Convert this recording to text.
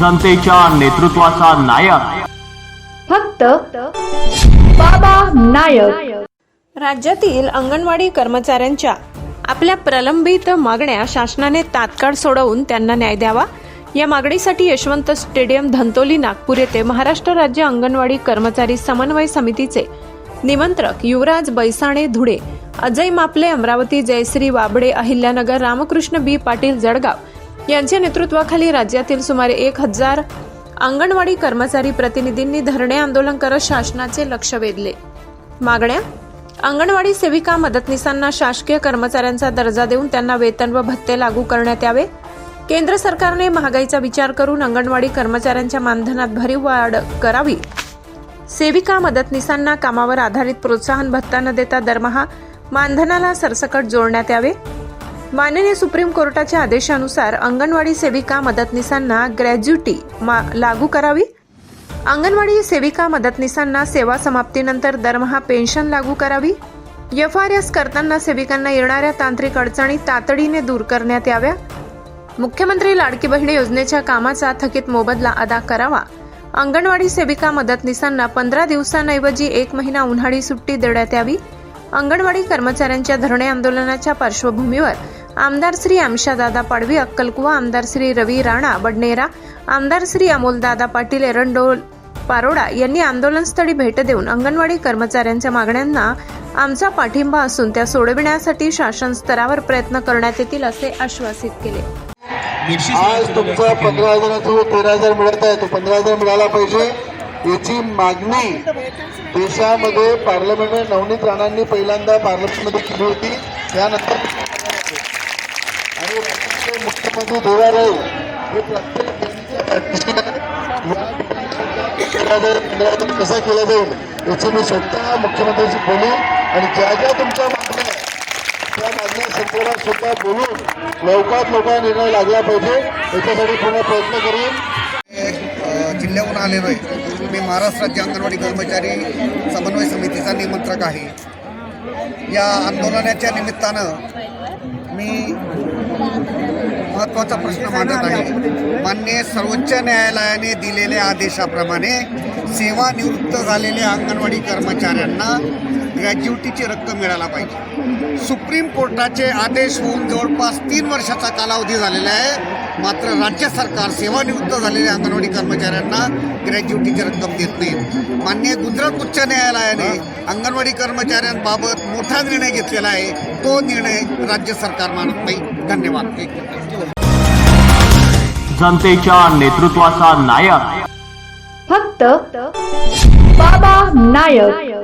जनतेच्या नेतृत्वाचा नायक. फक्त बाबा नायक. राज्यातील अंगणवाडी कर्मचाऱ्यांच्या आपल्या प्रलंबित मागण्या शासनाने तात्काळ सोडवून त्यांना न्याय द्यावा. या मागणीसाठी यशवंत स्टेडियम धंतोली नागपूर येथे महाराष्ट्र राज्य अंगणवाडी कर्मचारी समन्वय समितीचे निमंत्रक युवराज बैसाणे धुळे अजय मापले अमरावती जयश्री वाबडे अहिल्यानगर रामकृष्ण बी पाटील जळगाव यांच्या नेतृत्वाखाली राज्यातील सुमारे एक हजार अंगणवाडी कर्मचारी प्रतिनिधींनी धरणे आंदोलन करत शासनाचे लक्ष वेधले. मागण्या? अंगणवाडी सेविका मदतनीसांना शासकीय कर्मचाऱ्यांचा दर्जा देऊन त्यांना वेतन व भत्ते लागू करण्यात यावे? केंद्र सरकारने महागाईचा विचार करून अंगणवाडी कर्मचाऱ्यांच्या मानधनात भरीव वाढ करावी? सेविका मदतनीसांना कामावर आधारित प्रोत्साहन भत्ता न देता दरमहा मानधनाला सरसकट जोडण्यात यावे? माननीय सुप्रीम कोर्टाच्या आदेशानुसार अंगणवाडी सेविका मदतनीसांना ग्रॅज्युटी मा- लागू करावी. अंगणवाडी सेविका मदतनीसांना सेवा समाप्तीनंतर दरमहा पेन्शन लागू करावी. एफ आर एस करताना सेविकांना येणाऱ्या तांत्रिक अडचणी तातडीने दूर करण्यात याव्या. मुख्यमंत्री लाडकी बहिणी योजनेच्या कामाचा थकीत मोबदला अदा करावा. अंगणवाडी सेविका मदतनीसांना पंधरा दिवसांऐवजी एक महिना उन्हाळी सुट्टी देण्यात यावी. अंगणवाडी कर्मचाऱ्यांच्या धरणे आंदोलनाच्या पार्श्वभूमीवर आमदार श्री आमशादादा पाडवी अक्कलकुवा आमदार श्री रवी राणा बडनेरा आमदार श्री अमोलदादा पाटील एरंडोल पारोडा यांनी आंदोलनस्थळी भेट देऊन अंगणवाडी कर्मचाऱ्यांच्या मागण्यांना आमचा पाठिंबा असून त्या सोडविण्यासाठी शासन स्तरावर प्रयत्न करण्यात येतील असे आश्वासित केले. आज तुमचा पंधरा हजाराचा जो तेरा हजार मिळत आहे. तो पंधरा हजार मिळाला पाहिजे. याची मागणी देशामध्ये पार्लमेंटमध्ये नवनीत राणांनी पहिल्यांदा पार्लमेंटमध्ये केली होती. त्यानंतर आणि मुख्यमंत्री देवा हे प्रत्येक कसा केला जाईल याची मी स्वतः मुख्यमंत्र्यांशी बोलू आणि ज्या ज्या तुमच्या मागण्या त्या मागण्या संदर्भात सुद्धा बोलून लवकरात लवकर निर्णय लागला पाहिजे याच्यासाठी पुन्हा प्रयत्न करीन जिल्ह्याहून आलेलो आहे मी महाराष्ट्र राज्य अंगणवाडी कर्मचारी समन्वय समितीचा निमंत्रक आहे. या आंदोलनाच्या निमित्तानं मी महत्त्वाचा प्रश्न मांडत आहे. मान्य सर्वोच्च न्यायालयाने दिलेल्या आदेशाप्रमाणे सेवानिवृत्त झालेल्या अंगणवाडी कर्मचाऱ्यांना ग्रॅज्युटीची रक्कम मिळायला पाहिजे. सुप्रीम कोर्टाचे आदेश होऊन जवळपास तीन वर्षाचा कालावधी झालेला आहे. मात्र राज्य सरकार सेवानिवृत्त झालेल्या अंगणवाडी कर्मचाऱ्यांना ग्रॅज्युटीची रक्कम देत नाही. मान्य गुजरात उच्च न्यायालयाने अंगणवाडी कर्मचाऱ्यांबाबत मोठा निर्णय घेतलेला आहे. तो निर्णय राज्य सरकार मानत नाही. धन्यवाद. जनतेच्या नेतृत्वाचा नायक. फक्त बाबा नायक.